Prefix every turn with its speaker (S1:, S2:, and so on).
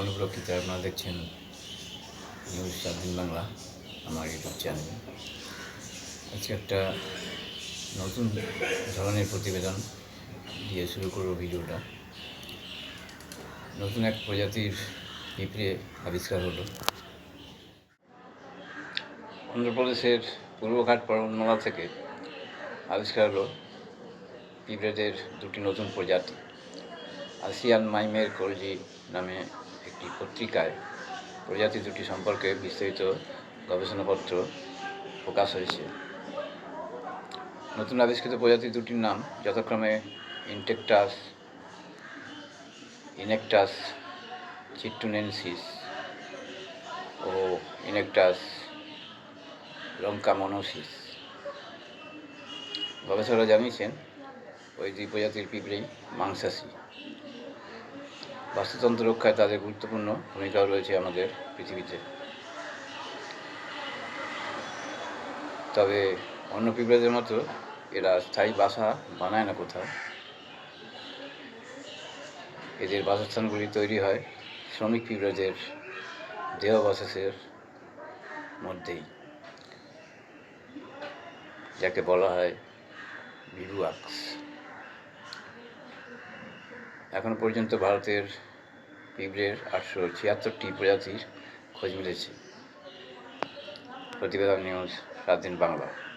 S1: অনুপ্রক্ষিত আপনারা দেখছেন নিউজ স্বাধীন বাংলা, আমার ইউটিউব চ্যানেল। আজকে একটা নতুন ধরনের প্রতিবেদন দিয়ে শুরু করব ভিডিওটা। নতুন এক প্রজাতির পিঁপড়ে আবিষ্কার হলো। অন্ধ্রপ্রদেশের পূর্বঘাট পর্বতমালা থেকে আবিষ্কার হলো পিঁপড়েদের দুটি নতুন প্রজাতি, আসিয়ান মাইমের কলজি নামে একটি পত্রিকায় প্রজাতি দুটি সম্পর্কে বিস্তারিত গবেষণাপত্র প্রকাশ হয়েছে। নতুন আবিষ্কৃত প্রজাতি দুটির নাম যথাক্রমে ইনটেকটাস, ইনেকটাস, চিট্টুনেন্সিস ও ইনেকটাস লঙ্কামনোসিস। গবেষকরা জানিয়েছেন, ওই দুই প্রজাতির পিঁপড়েই মাংসাশী। বাস্তুতন্ত্র রক্ষায় তাদের গুরুত্বপূর্ণ ভূমিকাও রয়েছে আমাদের পৃথিবীতে। তবে অন্য পিঁপড়েদের মতো এরা স্থায়ী বাসা বানায় না কোথাও। এদের বাসস্থানগুলি তৈরি হয় শ্রমিক পিঁপড়েদের দেহাবশেষের মধ্যেই, যাকে বলা হয় বিভুয়াক্স এখন পর্যন্ত ভারতের পিঁপড়ের আটশো ছিয়াত্তরটি প্রজাতির খোঁজ মিলেছে। প্রতিবেদন নিউজ সাত দিন বাংলা।